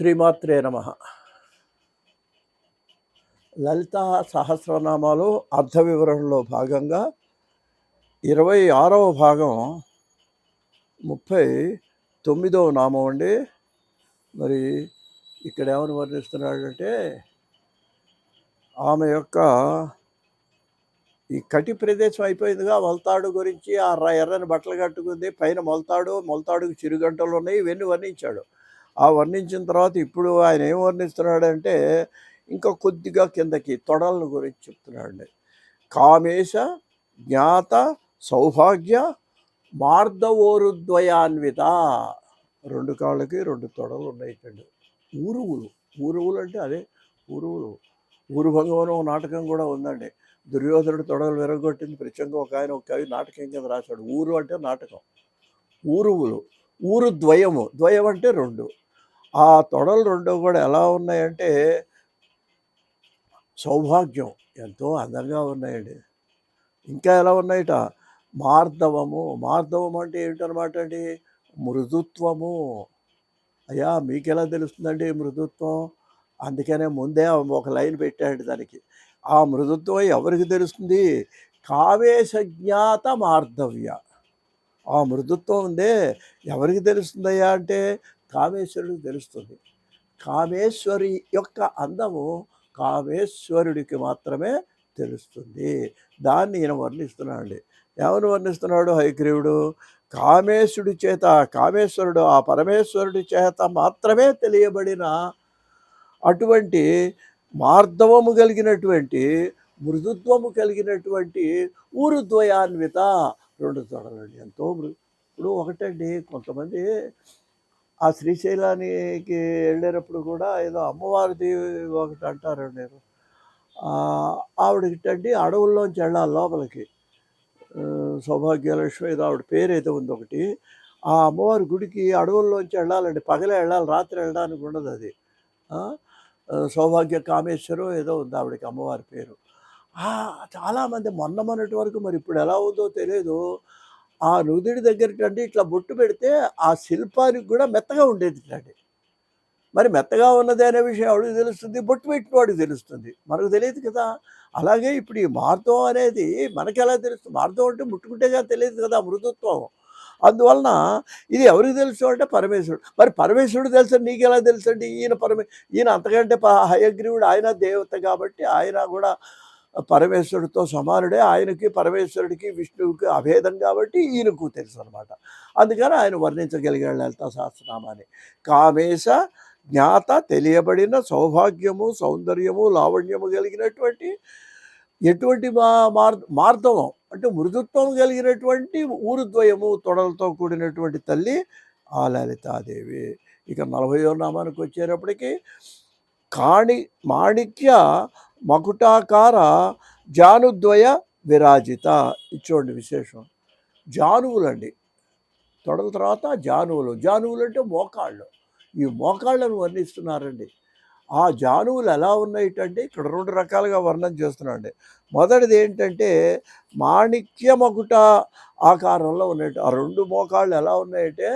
శ్రీమాత్రే నమ. లలిత సహస్రనామాలు అర్థ వివరణలో భాగంగా ఇరవై ఆరవ భాగం ముప్పై తొమ్మిదవ నామం అండి. మరి ఇక్కడ ఏమని వర్ణిస్తున్నాడంటే ఆమె యొక్క ఈ కటి ప్రదేశం అయిపోయిందిగా మొలతాడు గురించి ఆ ఎర్రని బట్టలు కట్టుకుంది పైన మొలతాడు మొలతాడుకు చిరుగంటలు ఉన్నాయి ఇవన్నీ వర్ణించాడు. ఆ వర్ణించిన తర్వాత ఇప్పుడు ఆయన ఏం వర్ణిస్తున్నాడంటే ఇంకా కొద్దిగా కిందకి తొడలను గురించి చెప్తున్నాడు కామేశ జ్ఞాత సౌభాగ్య మార్దవోరుద్వయాన్విత. రెండు కాళ్ళకి రెండు తొడలు ఉన్నాయిటండి. ఊరువులు. ఊరువులు అంటే అదే ఊరువులు. ఊరుభంగం నాటకం కూడా ఉందండి. దుర్యోధనుడు తొడలు విరగొట్టింది. ప్రత్యేకంగా ఒక ఆయన ఒక కవి నాటకం కింద రాశాడు. ఊరు అంటే నాటకం. ఊరువులు. ఊరు ద్వయము. ద్వయం అంటే రెండు. ఆ తొడలు రెండు కూడా ఎలా ఉన్నాయంటే సౌభాగ్యం. ఎంతో అందంగా ఉన్నాయండి. ఇంకా ఎలా ఉన్నాయట? మార్దవము మార్ధవం అంటే ఏమిటనమాట అండి? మృదుత్వము. అయ్యా మీకు ఎలా తెలుస్తుందండి మృదుత్వం? అందుకనే ముందే ఒక లైన్ పెట్టాడు దానికి. ఆ మృదుత్వం ఎవరికి తెలుస్తుంది? కావేశ జ్ఞాత మార్ధవ్య. ఆ మృదుత్వం ఉందే ఎవరికి తెలుస్తుందయ్యా అంటే కామేశ్వరుడికి తెలుస్తుంది. కామేశ్వరి యొక్క అందము కామేశ్వరుడికి మాత్రమే తెలుస్తుంది. దాన్ని ఈయన వర్ణిస్తున్నాడు ఎవరు వర్ణిస్తున్నాడు హైగ్రీవుడు కామేశుడి చేత కామేశ్వరుడు ఆ పరమేశ్వరుడి చేత మాత్రమే తెలియబడిన అటువంటి మార్ధవము కలిగినటువంటి మృదుత్వము కలిగినటువంటి ఊరుద్వయాన్విత రెండు తొడలండి ఎంతో మృ ఇప్పుడు ఒకటండి కొంతమంది ఆ శ్రీశైలానికి వెళ్ళేటప్పుడు కూడా ఏదో అమ్మవారిది ఒకటి అంటారండి నేను ఆవిడకిటండి అడవుల్లోంచి వెళ్ళాలి లోపలికి. సౌభాగ్యలక్ష్మి ఏదో ఆవిడ పేరు అయితే ఉంది ఒకటి. ఆ అమ్మవారి గుడికి అడవుల్లోంచి వెళ్ళాలండి. పగలే వెళ్ళాలి రాత్రి వెళ్ళడానికి ఉండదు అది. సౌభాగ్య కామేశ్వరం ఏదో ఉంది ఆవిడకి అమ్మవారి పేరు. చాలామంది మొన్న మొన్నటి వరకు మరి ఇప్పుడు ఎలా ఉందో తెలియదు ఆ నుదిడి దగ్గరికి అండి ఇట్లా బొట్టు పెడితే ఆ శిల్పానికి కూడా మెత్తగా ఉండేది అండి మరి మెత్తగా ఉన్నది అనే విషయం ఎవడికి తెలుస్తుంది? బొట్టు పెట్టిన వాడికి తెలుస్తుంది. మనకు తెలియదు కదా. అలాగే ఇప్పుడు ఈ మార్గం అనేది మనకి ఎలా తెలుస్తుంది? మార్గం అంటే ముట్టుకుంటేగా తెలియదు కదా మృదుత్వం. అందువలన ఇది ఎవరికి తెలుసు అంటే పరమేశ్వరుడు. మరి పరమేశ్వరుడు తెలుసు నీకు ఎలా తెలుసు అండి? ఈయన పరమే ఈయన అంతకంటే ప- హయగ్రీవుడు ఆయన దేవత కాబట్టి ఆయన కూడా పరమేశ్వరుడితో సమానుడే. ఆయనకి పరమేశ్వరుడికి విష్ణువుకి అభేదం కాబట్టి ఈయనకు తెలుసు అనమాట అందుకని ఆయన వర్ణించగలిగాడు లలిత సహస్రనామాన్ని. కామేశ జ్ఞాత తెలియబడిన సౌభాగ్యము సౌందర్యము లావణ్యము కలిగినటువంటి ఎటువంటి మా మార్ మార్దవం అంటే మృదుత్వం కలిగినటువంటి ఊరుద్వయము తొడలతో కూడినటువంటి తల్లి ఆ లలితాదేవి. ఇక నలభయో నామానికి వచ్చేటప్పటికి కాణి మాణిక్య మకుటాకార జానుద్వయ విరాజిత. ఇచ్చోండి విశేషం. జానువులండి. తొడల తర్వాత జానువులు. జానువులు అంటే మోకాళ్ళు. ఈ మోకాళ్ళను వర్ణిస్తున్నారండి. ఆ జానువులు ఎలా ఉన్నాయిటంటే ఇక్కడ రెండు రకాలుగా వర్ణన చేస్తున్నాండి మొదటిది ఏంటంటే మాణిక్య మకుట ఆకారంలో ఉన్నాయి ఆ రెండు మోకాళ్ళు ఎలా ఉన్నాయంటే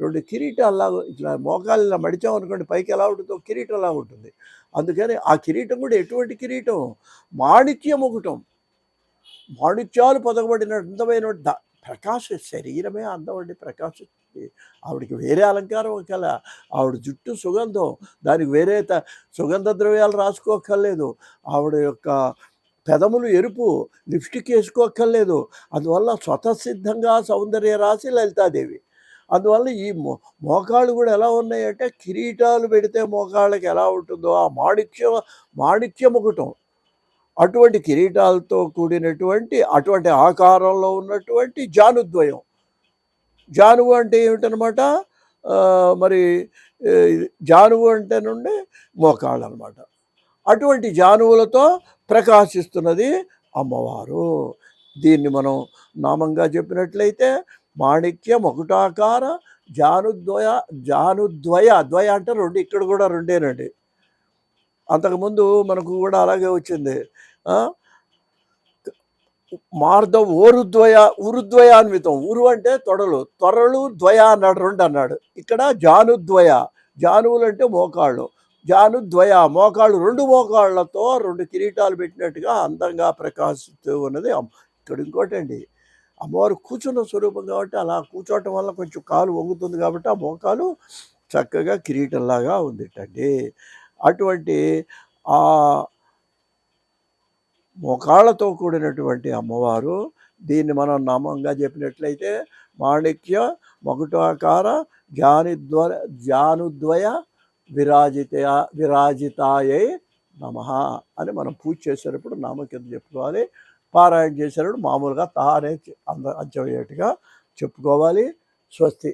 రెండు కిరీటాల్లాగా ఇట్లా మోకాలు ఇలా మడిచామనుకోండి పైకి ఎలా ఉంటుందో కిరీటంలా ఉంటుంది. అందుకని ఆ కిరీటం కూడా ఎటువంటి కిరీటం? మాణిక్య ముకుటం మాణిక్యాలు పొదగబడిన అందమైన ద- ప్రకాశ శరీరమే అందం అండి ప్రకాశిస్తుంది ఆవిడకి వేరే అలంకారం కల ఆవిడ జుట్టు సుగంధం. దానికి వేరే త సుగంధ ద్రవ్యాలు రాసుకోక్కర్లేదు. ఆవిడ యొక్క పెదములు ఎరుపు లిప్స్టిక్ వేసుకోక్కర్లేదు. అందువల్ల స్వతసిద్ధంగా సౌందర్య రాశి లలితాదేవి. అందువల్ల ఈ మో మోకాళ్ళు కూడా ఎలా ఉన్నాయంటే కిరీటాలు పెడితే మోకాళ్ళకి ఎలా ఉంటుందో ఆ మాణిక్య మాణిక్య ముకుటం అటువంటి కిరీటాలతో కూడినటువంటి అటువంటి ఆకారంలో ఉన్నటువంటి జానుద్వయం. జానువు అంటే ఏమిటనమాట? మరి జానువు అంటే నుండి మోకాళ్ళు అనమాట అటువంటి జానువులతో ప్రకాశిస్తున్నది అమ్మవారు. దీన్ని మనం నామంగా చెప్పినట్లయితే మాణిక్యం ఒకటాకార జానుద్వయ జానుద్వయ ద్వయ అంటే రెండు ఇక్కడ కూడా రెండేనండి. అంతకుముందు మనకు కూడా అలాగే వచ్చింది. ఆ? మార్ద ఓరుద్వయ ఉరుద్వయాన్వితం. ఊరు అంటే తొడలు. త్వరలు ద్వయ అన్నాడు రెండు అన్నాడు. ఇక్కడ జానుద్వయ. జానువులు అంటే మోకాళ్ళు. జానుద్వయ మోకాళ్ళు రెండు మోకాళ్ళతో రెండు కిరీటాలు పెట్టినట్టుగా అందంగా ప్రకాశిస్తూ ఉన్నది అమ్మ. ఇక్కడ ఇంకోటండి. అమ్మవారు కూర్చున్న స్వరూపం కాబట్టి అలా కూర్చోవటం వల్ల కొంచెం కాలు వంగుతుంది కాబట్టి ఆ మోకాలు చక్కగా కిరీటంలాగా ఉందిటండి. అటువంటి ఆ మోకాళ్ళతో కూడినటువంటి అమ్మవారు దీన్ని మనం నామంగా చెప్పినట్లయితే మాణిక్య మకుటాకార జ్ఞానిద్వ జ్ఞానుద్వయ విరాజిత విరాజితాయై నమ అని మనం పూజ చేసేటప్పుడు నామం కింద చెప్పుకోవాలి. పారాయణ చేసేటప్పుడు మామూలుగా తానే అంద అంచమయ్యేట్టుగా చెప్పుకోవాలి. స్వస్తి.